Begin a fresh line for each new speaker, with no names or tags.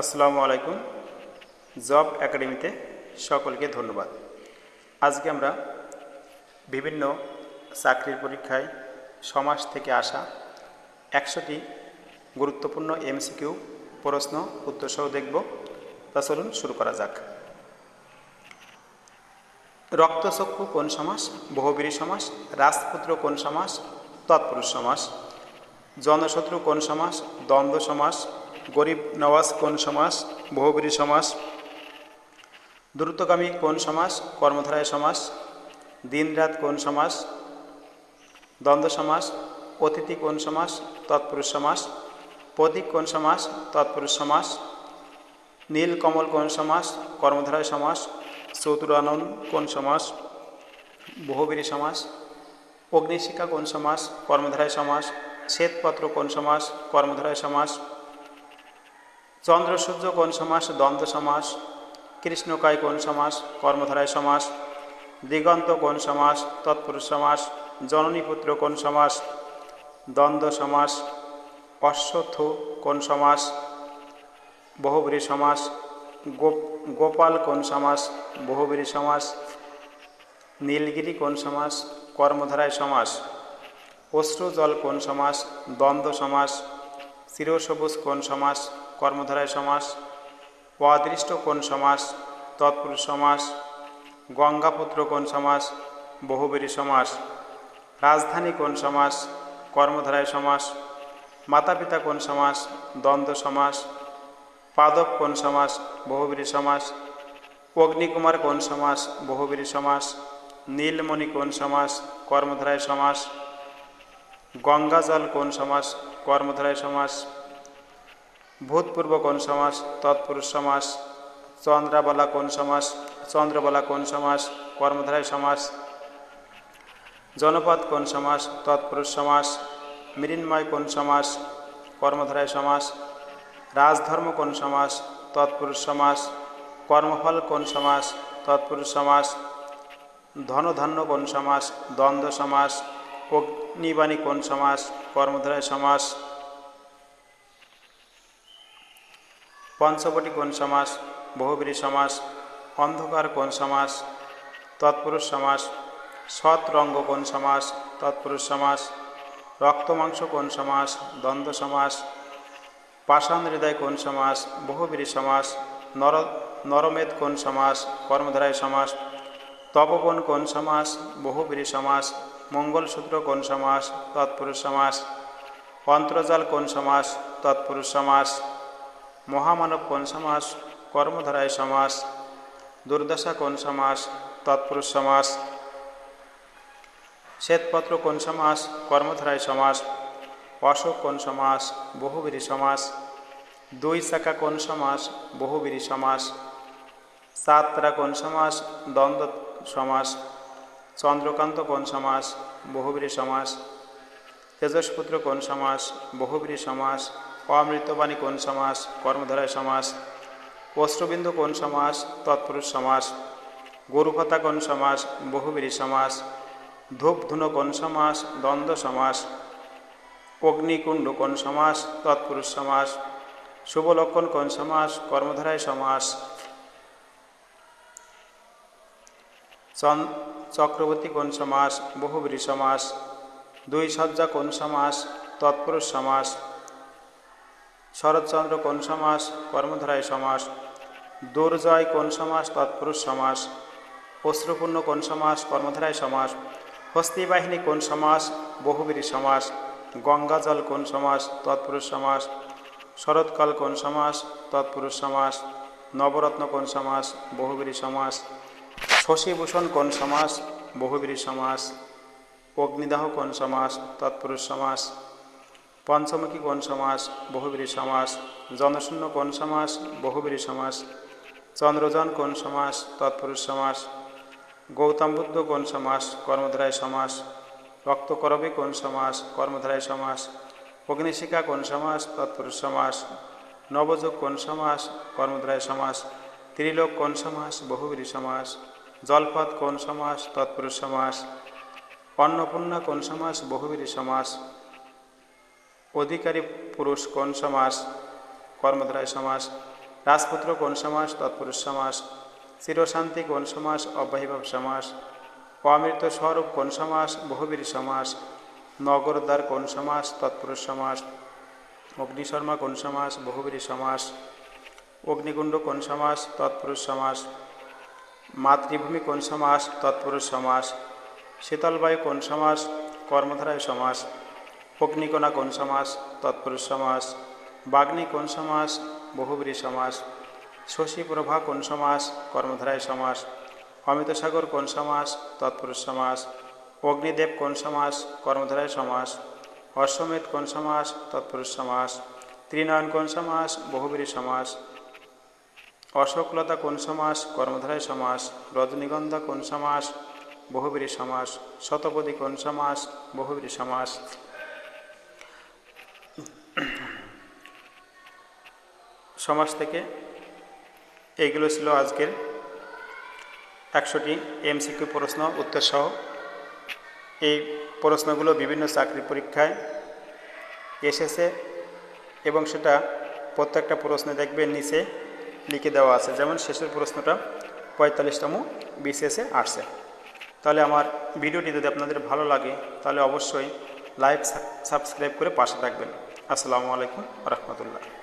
আসসালামু আলাইকুম। জব একাডেমিতে সকলকে ধন্যবাদ। আজকে আমরা বিভিন্ন চাকরির পরীক্ষায় সমাজ থেকে আসা একশোটি গুরুত্বপূর্ণ এমসিকিউ প্রশ্ন উত্তর সহ দেখব। তা চলুন শুরু করা যাক। রক্তচক্ষু কোন সমাস, বহুবীরী সমাস, রাজপুত্র কোন সমাস, তৎপুরুষ সমাস, জনশত্রু কোন সমাস, দ্বন্দ্ব সমাস গরিব নওয়াজ কোন সমাস বহুবীরী সমাস দ্রুতগামী কোন সমাস কর্মধারায় সমাস দিনরাত কোন সমাস দ্বন্দ্ব সমাস অতিথি কোন সমাস তৎপুরুষ সমাস প্রতীক কোন সমাস তৎপুরুষ সমাস নীলকমল কোন সমাস কর্মধারায় সমাস চতুরানন কোন সমাস বহুবীরী সমাস অগ্নিশিখা কোন সমাস কর্মধারায় সমাস শ্বেতপত্র কোন সমাস কর্মধারায় সমাস চন্দ্রসূর্য কোন সমাস দ্বন্দ্ব সমাস কৃষ্ণকায় কোন সমাস, কর্মধারায় সমাস, দিগন্ত কোন সমাস, তৎপুরুষ সমাস জননীপুত্র কোন সমাস, দ্বন্দ্ব সমাস অশ্বত্থ কোন সমাস বহুবরী সমাস, গোপ, গোপাল কোন সমাস বহুবরী সমাস, নীলগিরি কোন সমাস, কর্মধারায় সমাস, অশ্রুজল কোন সমাস, দ্বন্দ্ব সমাস চিরসবুজ কোন সমাস কর্মধারায় সমাস, অদৃষ্ট কোন সমাস, তৎপুরুষ সমাস, গঙ্গাপুত্র কোন সমাস বহুবেরী সমাস, রাজধানী কোন সমাস, কর্মধারায় সমাস, মাতাপিতা কোন সমাস, দ্বন্দ্ব সমাস পাদক কোন সমাস বহুবীরী সমাস, অগ্নিকুমার কোন সমাস বহুবীরী সমাস, নীলমণি কোন সমাস, কর্মধারায় সমাস, গঙ্গাজল কোন সমাস, কর্মধারায় সমাস ভূতপূর্ব কোন সমাস তৎপুরুষ সমাস চন্দ্রাবলা কোন সমাস চন্দ্রবলা কোন সমাস কর্মধারায় সমাস জনপদ কোন সমাস তৎপুরুষ সমাস মৃন্ময় কোন সমাস কর্মধারায় সমাস রাজধর্ম কোন সমাস তৎপুরুষ সমাস কর্মফল কোন সমাস তৎপুরুষ সমাস ধনধান্য কোন সমাস দ্বন্দ্ব সমাস অগ্নিবাণী কোন সমাস কর্মধারায় সমাস পঞ্চবটি কোন সমাস বহুবীরী সমাস অন্ধকার কোন সমাস তৎপুরুষ সমাস সৎ রঙ্গ কোন সমাস তৎপুরুষ সমাস রক্তমাংস কোন সমাস দ্বন্দ্ব সমাস পাষাণ হৃদয় কোন সমাস বহুবীরী সমাস নর নরমেদ কোন সমাস কর্মধারায় সমাস তপবন কোন সমাস বহুবীরী সমাস মঙ্গলসূত্র কোন সমাস তৎপুরুষ সমাস অন্তর্জাল কোন সমাস তৎপুরুষ সমাস মহামানব কোন সমাস? কর্মধারায় সমাস। দুর্দশা কোন সমাস? তৎপুরুষ সমাস। শ্বেতপত্র কোন সমাস? কর্মধারায় সমাস। অশোক কোন সমাস? বহুবীরী সমাস। দুই চাকা কোন সমাস? বহুবীরী সমাস। সাতরা কোন সমাস? দ্বন্দ্ব সমাস। চন্দ্রকান্ত কোন সমাস? বহুবীরী সমাস। তেজসপুত্র কোন সমাস? বহুবীরী সমাস। অমৃতবাণী কোন সমাস, কর্মধারায় সমাস, অশ্রবিন্দু কোন সমাস, তৎপুরুষ সমাস গরুকথা কোন সমাস, বহুবীরী সমাস, ধূপধুনো কোন সমাস, দ্বন্দ্ব সমাস, অগ্নিকুণ্ড কোন সমাস, তৎপুরুষ সমাস, শুভলক্ষণ কোন সমাস, কর্মধারায় সমাস। চক্রবর্তী কোন সমাস, বহুবীরী সমাস, দুই সজ্জা কোন সমাস, তৎপুরুষ সমাস। শরৎচন্দ্র কোন সমাস, কর্মধারায় সমাস, দুর্জয় কোন সমাস, তৎপুরুষ সমাস, অশ্রুপূর্ণ কোন সমাস, কর্মধারায় সমাস হস্তি বাহিনী কোন সমাস, বহুবীরী সমাস, গঙ্গাজল কোন সমাস, তৎপুরুষ সমাস, শরৎকাল কোন সমাস, তৎপুরুষ সমাস, নবরত্ন কোন সমাস, বহুবীরী সমাস, শশীভূষণ কোন সমাস, বহুবীরী সমাস, অগ্নিদাহ কোন সমাস, তৎপুরুষ সমাস পঞ্চমুখী কোন সমাস বহুবীরী সমাস জনশূন্য কোন সমাস বহুবীরী সমাস চন্দ্রজন কোন সমাস তৎপুরুষ সমাস গৌতম বুদ্ধ কোন সমাস কর্মধারায় সমাস রক্তকরবী কোন সমাস কর্মধারায় সমাস অগ্নিশিখা কোন সমাস তৎপুরুষ সমাস নবযুগ কোন সমাস কর্মধারায় সমাস ত্রিলোক কোন সমাস বহুবীরী সমাস জলপথ কোন সমাস তৎপুরুষ সমাস অন্নপূর্ণা কোন সমাস বহুবীরী সমাস অধিকারী পুরুষ কোন সমাস কর্মধারায় সমাস রাজপুত্র কোন সমাস তৎপুরুষ সমাস চিরশান্তি কোন সমাস অব্যাহীভাব সমাস অমৃত স্বরূপ কোন সমাস বহুবীর সমাস নগরদ্বার কোন সমাস তৎপুরুষ সমাস অগ্নিশর্মা কোন সমাস বহুবীর সমাস অগ্নিকুণ্ড কোন সমাস তৎপুরুষ সমাস মাতৃভূমি কোন সমাস তৎপুরুষ সমাস শীতলবায়ু কোন সমাস কর্মধারায় সমাস অগ্নিকোণা কোন সমাস তৎপুরুষ সমাস বাগ্নি কোন সমাস বহুব্রী সমাস শশীপ্রভা কোন সমাস কর্মধারায় সমাস অমিতসাগর কোন সমাস তৎপুরুষ সমাস অগ্নিদেব কোন সমাস কর্মধারায় সমাস অশ্বমেধ কোন সমাস তৎপুরুষ সমাস ত্রিনয়ন কোন সমাস বহুব্রী সমাস অশোকলতা কোন সমাস কর্মধারায় সমাস রজনীগন্ধা কোন সমাস বহুবীরী সমাস শতপদী কোন সমাস বহুবীরী সমাস সমাস থেকে এইগুলো ছিল আজকের একশোটি এমসিকিউ প্রশ্ন, উত্তর সহ। এই প্রশ্নগুলো বিভিন্ন চাকরি পরীক্ষায় এসেছে এবং সেটা প্রত্যেকটা প্রশ্নে দেখবেন নিচে লিখে দেওয়া আছে। যেমন শেষের প্রশ্নটা পঁয়তাল্লিশতম বিসিএসে আসছে। তাহলে আমার ভিডিওটি যদি আপনাদের ভালো লাগে, তাহলে অবশ্যই লাইক, সাবস্ক্রাইব করে পাশে থাকবেন। আসসালামু আলাইকুম রহমতুল্লাহ।